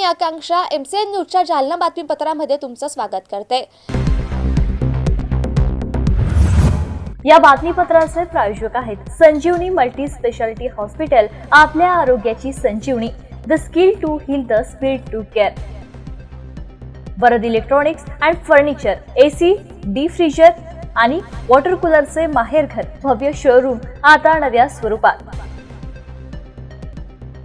मी Akanksha M C N न्यूजच्या जालना बातमीपत्रामध्ये तुमचं स्वागत करते. या बातमीपत्राचे प्रायोजक आहेत संजीवनी मल्टी स्पेशालिटी हॉस्पिटल आपल्या आरोग्याची संजीवनी. The skill to heal the speed to care Varad electronics and furniture AC D freezer आणि वॉटर कूलरचे माहेरघर भव्य शोरूम आता नव्या स्वरूपात.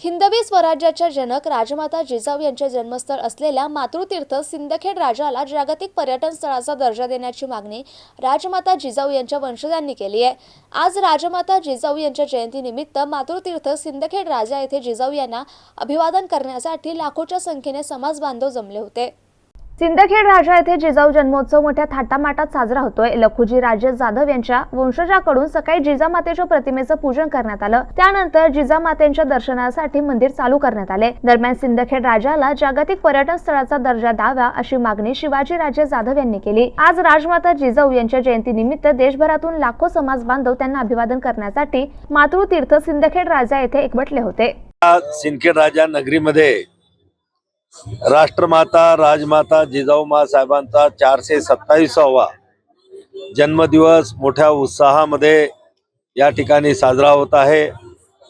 हिंदवी स्वराज्याच्या जनक राजमाता जिजाऊ यांचे जन्मस्थळ असलेल्या मातृतीर्थ सिंदखेड राजाला जागतिक पर्यटन स्थळाचा दर्जा देण्याची मागणी राजमाता जिजाऊ यांच्या वंशजांनी केली आहे. आज राजमाता जिजाऊ यांच्या जयंतीनिमित्त मातृतीर्थ सिंदखेड राजा येथे जिजाऊ यांना अभिवादन करण्यासाठी लाखोच्या संख्येने समाज बांधव जमले होते. सिंदखेड राजा येथे जिजाऊ जन्मोत्सव मोठ्या थाटामाटात साजरा होतोय. लखुजी राजे जाधव यांच्या वंशजाकडून सकाळी जिजामातेच्या प्रतिमेचं पूजन करण्यात आलं. त्यानंतर जिजामातेच्या दर्शनासाठी मंदिर चालू करण्यात आले. दरम्यान सिंदखेड राजाला जागतिक पर्यटन स्थळाचा दर्जा द्यावा अशी मागणी शिवाजी राजे जाधव यांनी केली. आज राजमाता जिजाऊ यांच्या जयंतीनिमित्त देशभरातून लाखो समाज बांधव त्यांना अभिवादन करण्यासाठी मातृतीर्थ सिंदखेड राजा येथे एकवटले होते. सिंदखेड राजा नगरीमध्ये राष्ट्रमाता राजमाता जिजाऊमा साहेबांचा चारशे सत्तावीसावा जन्मदिवस मोठ्या उत्साहामध्ये या ठिकाणी साजरा होत आहे.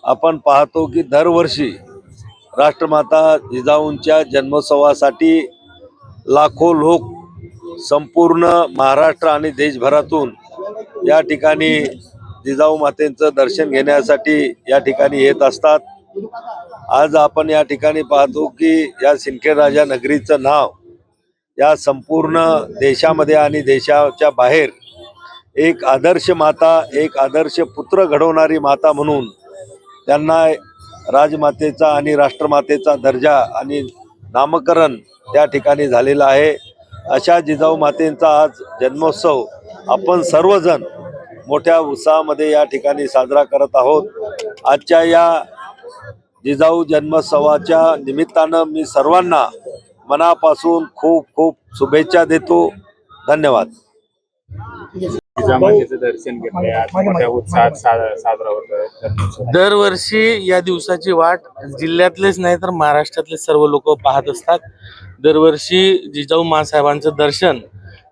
आपण पाहतो की दरवर्षी राष्ट्रमाता जिजाऊंच्या जन्मोत्सवासाठी लाखो लोक संपूर्ण महाराष्ट्र आणि देशभरातून या ठिकाणी जिजाऊ मातेंचं दर्शन घेण्यासाठी या ठिकाणी येत असतात. आज आपण या ठिकाणी पाहतो की या सिंदखेड राजा नगरीचं नाव या संपूर्ण देशामध्ये आणि देशाच्या बाहेर एक आदर्श माता एक आदर्श पुत्र घडवणारी माता म्हणून त्यांना राजमातेचा आणि राष्ट्रमातेचा दर्जा आणि नामकरण त्या ठिकाणी झालेलं आहे. अशा जिजाऊ मातेंचा आज जन्मोत्सव आपण सर्वजण मोठ्या उत्साहामध्ये या ठिकाणी साजरा करत आहोत. आजच्या या जिजाऊ जन्मोत्सवाच्या निमित्तानं मी सर्वांना मनापासून खूप खूप शुभेच्छा देतो. धन्यवाद. दर्शन दरवर्षी या दिवसाची वाट जिल्ह्यातलेच नाही तर महाराष्ट्रातले सर्व लोक पाहत असतात. दरवर्षी जिजाऊ मासाहेबांचं दर्शन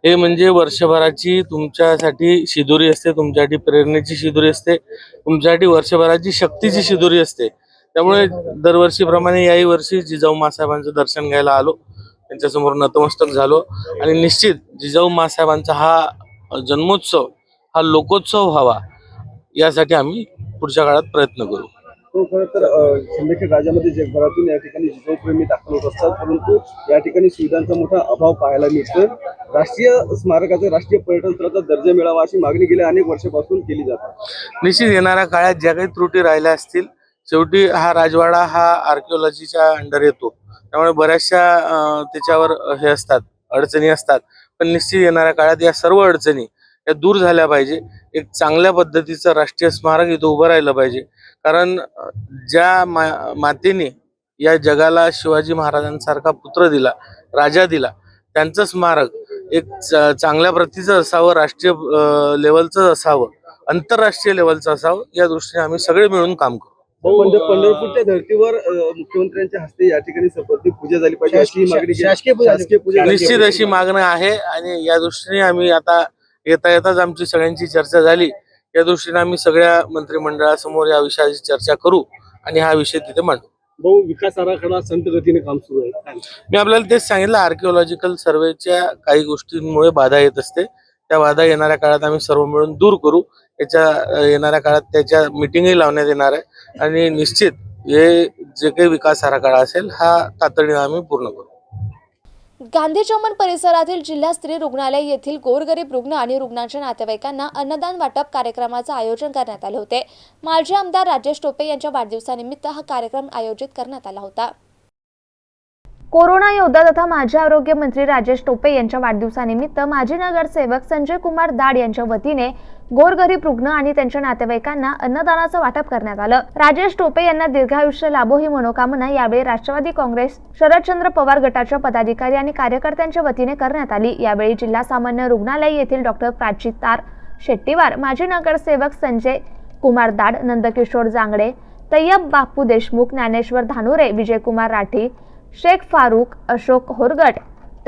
हे म्हणजे वर्षभराची तुमच्यासाठी शिदोरी असते तुमच्यासाठी प्रेरणेची शिदोरी असते तुमच्यासाठी वर्षभराची शक्तीची शिदोरी असते. त्यामुळे दरवर्षीप्रमाणे याही वर्षी जिजाऊ मासाहेबांचं दर्शन घ्यायला आलो. त्यांच्यासमोर नतमस्तक झालो. आणि निश्चित जिजाऊ मासाहेबांचा हा जन्मोत्सव हा लोकोत्सव व्हावा यासाठी आम्ही पुढच्या काळात प्रयत्न करू. तो खरं तर सिंदखेड राजामध्ये जगभरातून या ठिकाणी जिजाऊप्रेमी दाखल होत असतात परंतु या ठिकाणी सुविधांचा मोठा अभाव पाहायला मिळतोय. राष्ट्रीय स्मारकाचा राष्ट्रीय पर्यटन स्थळाचा दर्जा मिळावा अशी मागणी गेल्या अनेक वर्षापासून केली जाते. निश्चित येणाऱ्या काळात ज्या काही त्रुटी राहिल्या असतील शेवटी हा राजवाडा हा आर्किओलॉजीच्या अंडर येतो. त्यामुळे बऱ्याचशा त्याच्यावर हे असतात अडचणी असतात. पण निश्चित येणाऱ्या काळात या सर्व अडचणी या दूर झाल्या पाहिजे. एक चांगल्या पद्धतीचं राष्ट्रीय स्मारक इथं उभं राहिलं पाहिजे. कारण ज्या मा मातेने या जगाला शिवाजी महाराजांसारखा पुत्र दिला राजा दिला त्यांचं स्मारक एक चांगल्या प्रतीचं असावं राष्ट्रीय लेवलचं असावं आंतरराष्ट्रीय लेवलचं असावं या दृष्टीने आम्ही सगळे मिळून काम करू. पंढरपूरच्या धर्तीवर मुख्यमंत्र्यांच्या हस्ते या ठिकाणी सपत्नीक पूजा झाली पाहिजे अशी मागणी शासकीय पूजा निश्चित. अशी मागणं आहे आणि या दृष्टीने आम्ही आता येता येताच आमची सगळ्यांची चर्चा झाली. या दृष्टीने आम्ही सगळ्या मंत्रिमंडळासमोर या विषयाची चर्चा करू आणि हा विषय तिथे मांडू. भाऊ विकास आराखडा संत गतीने काम सुरू आहे? मी आपल्याला तेच सांगितलं आर्किओलॉजिकल सर्वेच्या काही गोष्टींमुळे बाधा येत असते. त्या बाधा येणाऱ्या काळात आम्ही सर्व मिळून दूर करू. याच्या येणाऱ्या काळात त्याच्या मिटिंगही लावण्यात येणार आहे. आणि निश्चित हे जे काही विकास आराखडा असेल हा तातडीनं आम्ही पूर्ण करू. गांधी चौमन परिसरातील जिल्हा स्त्री रुग्णालय येथील गोरगरीब रुग्ण आणि रुग्णांच्या नातेवाईकांना अन्नदान वाटप कार्यक्रमाचं आयोजन करण्यात आले होते. माजी आमदार राजेश टोपे यांच्या वाढदिवसानिमित्त हा कार्यक्रम आयोजित करण्यात आला होता. कोरोना योद्धा तथा माजी आरोग्य मंत्री राजेश टोपे यांच्या वाढदिवसानिमित्त माजी नगरसेवक संजय कुमार दाड यांच्या वतीने गोरगरीब रुग्ण आणि त्यांच्या नातेवाईकांना अन्नदानाचं वाटप करण्यात आलं. राजेश टोपे यांना दीर्घायुष्य लाभो ही मनोकामना यावेळी राष्ट्रवादी काँग्रेस शरदचंद्र पवार गटाच्या पदाधिकारी आणि कार्यकर्त्यांच्या वतीने करण्यात आली. यावेळी जिल्हा सामान्य रुग्णालय येथील डॉक्टर प्राची तार शेट्टीवार माजी नगरसेवक संजय कुमार दाड नंदकिशोर जांगडे तय्यब बापू देशमुख ज्ञानेश्वर धानुरे विजयकुमार राठी शेख फारुख अशोक होरगट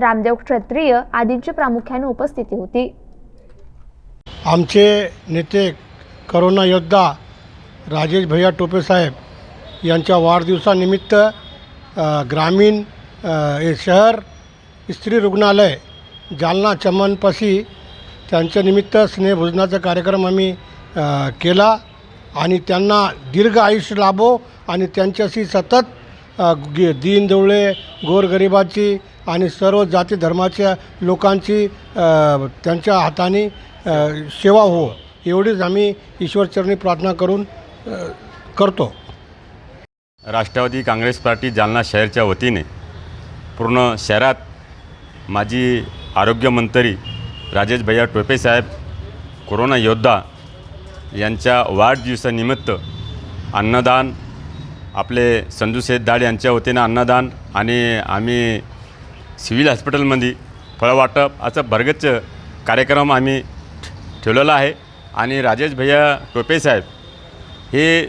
रामदेव क्षत्रिय आदींची प्रामुख्याने उपस्थिती होती. आमचे नेते करोना योद्धा राजेश भैया टोपे साहेब यांच्या वाढदिवसानिमित्त ग्रामीण हे शहर स्त्री रुग्णालय जालना चमनपाशी त्यांच्या निमित्त स्नेहभोजनाचा कार्यक्रम आम्ही केला आणि त्यांना दीर्घ आयुष्य लाभो आणि त्यांच्याशी सतत गे- दीनदुबळे गोरगरिबाची आणि सर्व जाती धर्माच्या लोकांची त्यांच्या हाताने सेवा हो एवढीच आम्ही ईश्वरचरणी प्रार्थना करून करतो. राष्ट्रवादी काँग्रेस पार्टी जालना शहरच्या वतीने पूर्ण शहरात माजी आरोग्यमंत्री राजेश भैया टोपे साहेब कोरोना योद्धा यांच्या वाढदिवसानिमित्त अन्नदान आपले संजू शेत दाड यांच्या वतीनं अन्नदान आणि आम्ही सिव्हिल हॉस्पिटलमध्ये फळवाटप असं भरगच्च कार्यक्रम आम्ही ठेवलेला आहे. आणि राजेश भैया टोपे साहेब हे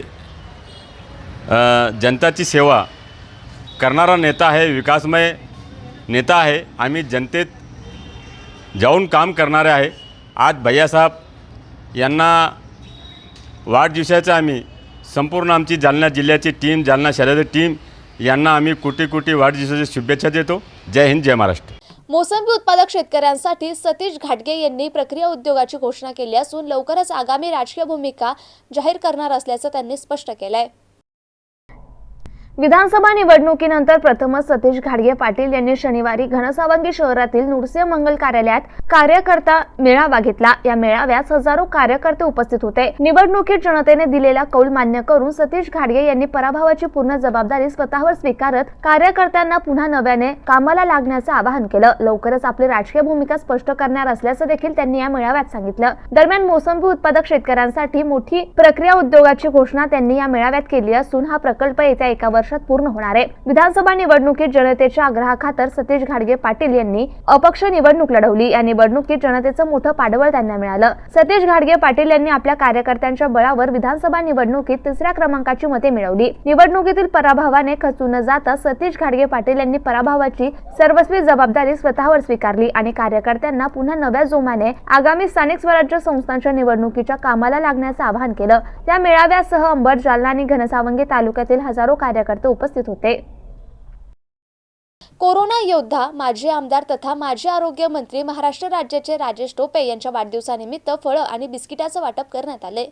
जनताची सेवा करणारा नेता आहे विकासमय नेता आहे. आम्ही जनतेत जाऊन काम करणारे आहे. आज भैयासाहेब यांना वाढदिवसाचं आम्ही संपूर्ण आमची जालना जिल्ह्याची टीम जालना शहराची टीम यांना आम्ही कोटी कोटी वाढदिवसाच्या शुभेच्छा देतो. जय हिंद जय महाराष्ट्र. मोसंबी उत्पादक शेतकऱ्यांसाठी सतीश घाटगे यांनी प्रक्रिया उद्योगाची घोषणा केली असून लवकरच आगामी राजकीय भूमिका जाहीर करणार असल्याचं त्यांनी स्पष्ट केलं आहे विधानसभा निवडणुकीनंतर प्रथमच सतीश घाडगे पाटील यांनी शनिवारी घनसावंगी शहरातील नुरसिंह मंगल कार्यालयात कार्यकर्ता मेळावा घेतला. या मेळाव्यात हजारो कार्यकर्ते उपस्थित होते. निवडणुकीत जनतेने दिलेला कौल मान्य करून सतीश घाडगे यांनी पराभवाची पूर्ण जबाबदारी स्वतःवर स्वीकारत कार्यकर्त्यांना पुन्हा नव्याने कामाला लागण्याचं आवाहन केलं. लवकरच आपली राजकीय भूमिका स्पष्ट करणार असल्याचं देखील त्यांनी या मेळाव्यात सांगितलं. दरम्यान मोसंबी उत्पादक शेतकऱ्यांसाठी मोठी प्रक्रिया उद्योगाची घोषणा त्यांनी या मेळाव्यात केली असून हा प्रकल्प येत्या एका वर्षात पूर्ण होणार आहे. विधानसभा निवडणुकीत जनतेच्या आग्रहाखातर सतीश घाडगे पाटील यांनी अपक्ष निवडणूक लढवली. या निवडणुकीत जनतेचं मोठं पाठबळ त्यांना मिळालं. सतीश घाडगे पाटील यांनी आपल्या कार्यकर्त्यांच्या बळावर विधानसभा निवडणुकीत तिसऱ्या क्रमांकाची मते मिळवली. निवडणुकीतील पराभवाने खचून न जाता सतीश घाडगे पाटील यांनी पराभवाची सर्वस्वी जबाबदारी स्वतःवर स्वीकारली आणि कार्यकर्त्यांना पुन्हा नव्या जोमाने आगामी स्थानिक स्वराज्य संस्थांच्या निवडणुकीच्या कामाला लागण्याचं आवाहन केलं. त्या मेळाव्यासह अंबड जालना आणि घनसावंगी तालुक्यातील हजारो कार्यकर्ते उपस्थित होते. कोरोना योद्धा माजी आमदार तथा माजी आरोग्य मंत्री महाराष्ट्र राज्याचे राजेश टोपे यांच्या वाढदिवसानिमित्त फळं आणि बिस्किटाचं वाटप करण्यात आले.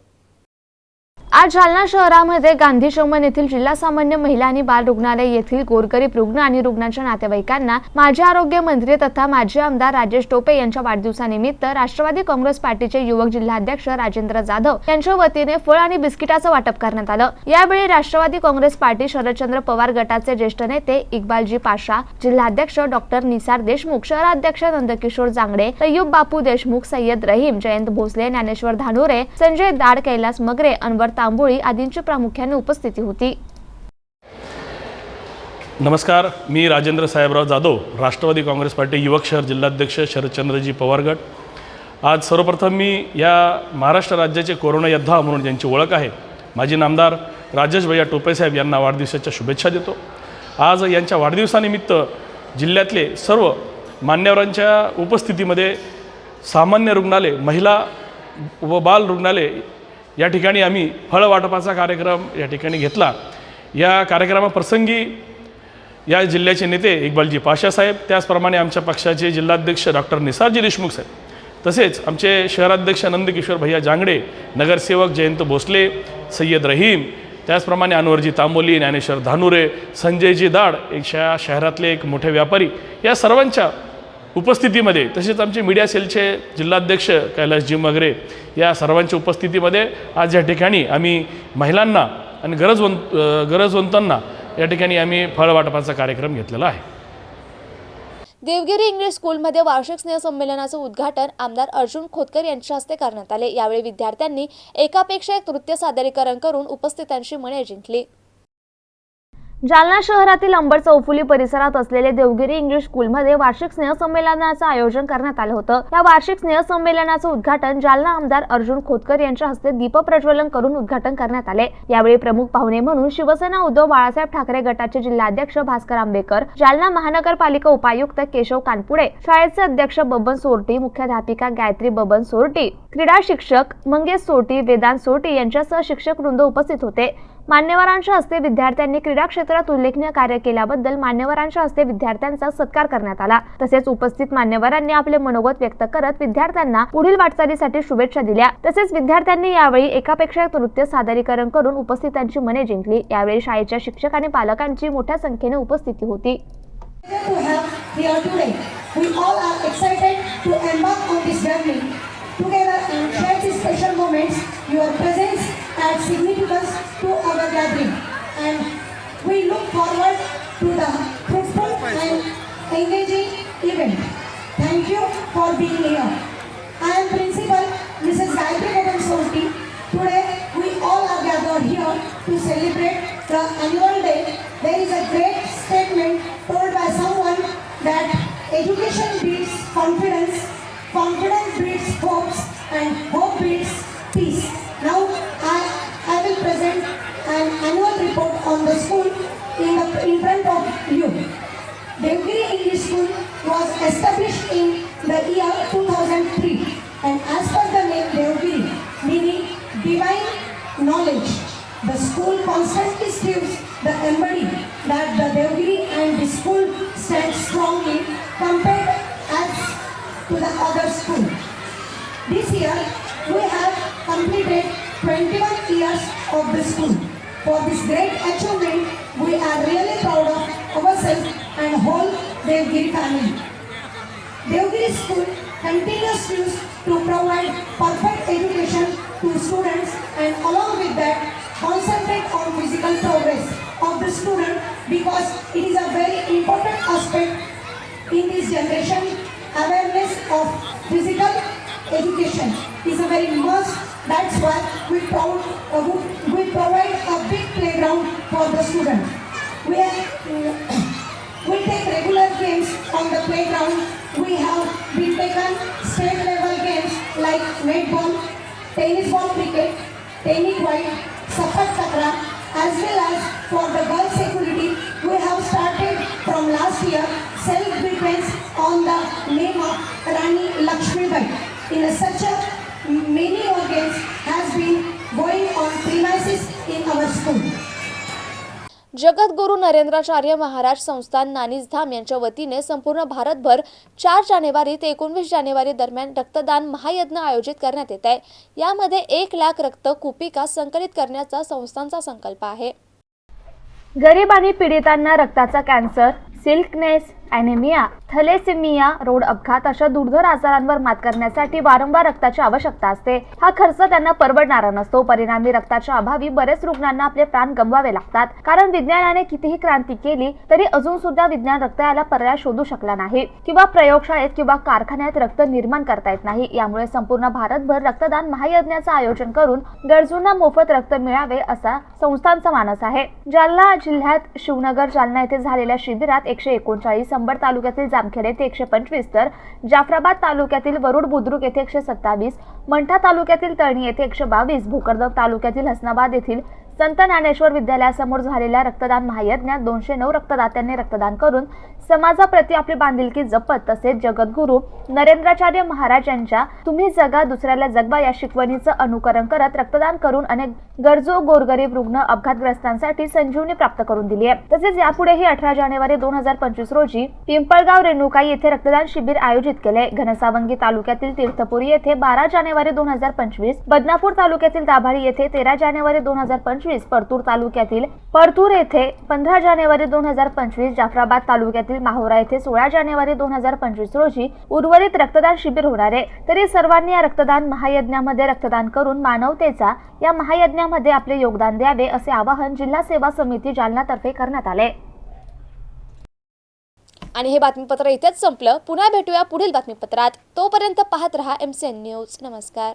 आज जालना शहरामध्ये गांधी चौमन येथील जिल्हा सामान्य महिला आणि बाल रुग्णालय येथील गोरगरीब रुग्ण आणि रुग्णांच्या नातेवाईकांना माजी आरोग्य मंत्री तथा माजी आमदार राजेश टोपे यांच्या वाढदिवसानिमित्त राष्ट्रवादी काँग्रेस पार्टीचे युवक जिल्हाध्यक्ष राजेंद्र जाधव यांच्या वतीने फळ आणि बिस्किटाचं वाटप करण्यात आलं. यावेळी राष्ट्रवादी काँग्रेस पार्टी शरदचंद्र पवार गटाचे ज्येष्ठ नेते इक्बालजी पाशा जिल्हाध्यक्ष डॉक्टर निसार देशमुख शहराध्यक्ष नंदकिशोर जांगडे तय्यूब बापू देशमुख सय्यद रहीम जयंत भोसले ज्ञानेश्वर धानुरे संजय दाड कैलास मगरे अनवर तांबोळी आदींची प्रामुख्याने उपस्थिती होती. नमस्कार मी राजेंद्र साहेबराव जाधव राष्ट्रवादी काँग्रेस पार्टी युवक शहर जिल्हाध्यक्ष शरदचंद्रजी पवारगट आज सर्वप्रथम मी या महाराष्ट्र राज्याचे कोरोना योद्धा म्हणून ज्यांची ओळख आहे माजी नामदार राजेश भैया टोपेसाहेब यांना वाढदिवसाच्या शुभेच्छा देतो. आज यांच्या वाढदिवसानिमित्त जिल्ह्यातले सर्व मान्यवरांच्या उपस्थितीमध्ये सामान्य रुग्णालय महिला व बाल रुग्णालय या ठिकाणी आम्ही फळ वाटपाचा कार्यक्रम या ठिकाणी घेतला. या कार्यक्रमाप्रसंगी या जिल्ह्याचे नेते इकबालजी पाशासाहेब त्याचप्रमाणे आमच्या पक्षाचे जिल्हाध्यक्ष डॉक्टर निसारजी देशमुख साहेब तसेच आमचे शहराध्यक्ष नंदकिशोर भैया जांगडे नगरसेवक जयंत भोसले सय्यद रहीम त्याचप्रमाणे अनवरजी तांबोली ज्ञानेश्वर धानुरे संजयजी दाड एक शहरातले एक मोठे व्यापारी या सर्वांच्या उपस्थितीमध्ये तसेच आमचे मीडिया सेलचे जिल्हाध्यक्ष कैलाशजी मगरे या सर्वांच्या उपस्थितीमध्ये आज या ठिकाणी आम्ही महिलांना आणि गरजवंत गरजवंतांना या ठिकाणी आम्ही फळ वाटपाचा कार्यक्रम घेतलेला आहे. देवगिरी इंग्लिश स्कूलमध्ये वार्षिक स्नेहसंमेलनाचं उद्घाटन आमदार अर्जुन खोतकर यांच्या हस्ते करण्यात आले. यावेळी विद्यार्थ्यांनी एकापेक्षा एक नृत्य सादरीकरण करून उपस्थितांशी मने जिंकली. जालना शहरातील अंबड चौफुली परिसरात असलेले देवगिरी इंग्लिश स्कूलमध्ये वार्षिक स्नेहसंमेलनाचं आयोजन करण्यात आलं होतं. या वार्षिक स्नेहसंमेलनाचं उद्घाटन जालना आमदार अर्जुन खोतकर यांच्या हस्ते दीप प्रज्वलन करून उद्घाटन करण्यात आले. यावेळी प्रमुख पाहुणे म्हणून शिवसेना उद्धव बाळासाहेब ठाकरे गटाचे जिल्हाध्यक्ष भास्कर आंबेकर जालना महानगरपालिका उपायुक्त केशव कानपुडे शाळेचे अध्यक्ष बबन सोरटी मुख्याध्यापिका गायत्री बबन सोरटी क्रीडा शिक्षक मंगेश सोटी वेदांत सोटी यांच्यासह शिक्षक वृंद उपस्थित होते. मान्यवरांच्या हस्ते विद्यार्थ्यांनी क्रीडा क्षेत्रात उल्लेखनीय कार्य केल्याबद्दल मान्यवरांच्या हस्ते विद्यार्थ्यांचा सत्कार करण्यात आला तसेच उपस्थित मान्यवरांनी आपले मनोगत व्यक्त करत विद्यार्थ्यांना पुढील वाटचालीसाठी शुभेच्छा दिल्या तसेच विद्यार्थ्यांनी यावेळी एकापेक्षा एक नृत्य सादरीकरण करून उपस्थितांची मने जिंकली यावेळी शाळेच्या शिक्षक आणि पालकांची मोठ्या संख्येने उपस्थिती होती to have here today. We all are excited to embark on this journey together and share these special moments. Your presence adds significance to our gathering and we look forward to the fruitful and engaging event. Thank you for being here. I am Principal Mrs. Gayatri Gagan Solti. Today we all are gathered here to celebrate the annual day. There is a great statement told by someone that education breeds confidence, confidence knowledge, the school constantly gives the embody that the Devgiri and the school stand strongly compared as to the other school. This year, we have completed 21 years of the school. For this great achievement, we are really proud of ourselves and whole Devgiri family. Devgiri School continues to, to provide perfect education to students and along with that concentrate on physical progress of the student because it is a very important aspect in this generation. Awareness of physical education is a very must. That's why we, uh, we- provide a big playground for the student. We have, we take regular games on the playground. We have been taken state level games like netball, tennis ball cricket, tennis white, sapat takra, as well as for the girls security, we have started from last year self-defense on the name of Rani Lakshmi Bai. In such a many more games has been going on premises in our school. जगद्गुरू नरेंद्राचार्य महाराज संस्थान नानीजधाम यांच्या वतीने संपूर्ण भारतभर चार जानेवारी ते एकोणवीस जानेवारी दरम्यान रक्तदान महायज्ञ आयोजित करण्यात येत आहे. यामध्ये एक लाख रक्त कुपिका संकलित करण्याचा संस्थांचा संकल्प आहे. गरीब आणि पीडितांना रक्ताचा कॅन्सर सिल्कनेस ॲनेमिया थलेसिमिया रोड अपघात अशा दुर्धर आजारांवर मात करण्यासाठी वारंवार रक्ताची आवश्यकता असते. हा खर्च त्यांना परवडणारा नसतो. परिणामी रक्ताच्या अभावी बरेच रुग्णांना आपले प्राण गमवावे लागतात. कारण विज्ञानाने कितीही क्रांती केली तरी अजून सुद्धा विज्ञान रक्ताला पर्याय शोधू शकला नाही किंवा प्रयोगशाळेत किंवा कारखान्यात रक्त निर्माण करता येत नाही. यामुळे संपूर्ण भारतभर रक्तदान महायज्ञाचं आयोजन करून गरजूंना मोफत रक्त मिळावे असा संस्थांचा मानस आहे. जालना जिल्ह्यात शिवनगर जालना येथे झालेल्या शिबिरात एकशे एकोणचाळीस शंभर तालुक्यातील जामखेड येथे एकशे पंचवीस तर जाफराबाद तालुक्यातील वरुड बुद्रुक येथे एकशे सत्तावीस मंठा तालुक्यातील तळणी येथे एकशे बावीस भोकरदव तालुक्यातील हसनाबाद येथील संत ज्ञानेश्वर विद्यालयासमोर झालेल्या रक्तदान महायज्ञात दोनशे नऊ रक्तदात्यांनी रक्तदान करून समाजाप्रती आपली बांधिलकी जपत तसेच जगद्गुरू नरेंद्राचार्य महाराज यांच्या तुम्ही जगा दुसऱ्याला जगवा या शिकवणीचं अनुकरण करत रक्तदान करून अनेक गरजू गोरगरीब रुग्ण अपघातग्रस्तांसाठी संजीवनी प्राप्त करून दिली आहे. तसेच यापुढेही अठरा जानेवारी दोन हजार पंचवीस रोजी पिंपळगाव रेणुकाई येथे रक्तदान शिबिर आयोजित केले. घनसावंगी तालुक्यातील तीर्थपुरी येथे बारा जानेवारी दोन हजार पंचवीस बदनापूर तालुक्यातील दाभाडी येथे तेरा जानेवारी दोन हजार पंचवीस परतूर तालुक्यातील परतूर येथे पंधरा जानेवारी दोन हजार पंचवीस जाफराबाद तालुक्यातील माहोरा येथे सोळा जानेवारी दोन हजार पंचवीस रोजी उर्वरित रक्तदान शिबिर होणार आहे. तरी सर्वांनी या रक्तदान महायज्ञामध्ये रक्तदान करून मानवतेचा या महायज्ञा यामध्ये आपले योगदान द्यावे असे आवाहन जिल्हा सेवा समिती जालनातर्फे करण्यात आले. आणि हे बातमीपत्र इथेच संपलं. पुन्हा भेटूया पुढील बातमीपत्रात. तोपर्यंत पाहत रहा एम सी एन न्यूज नमस्कार.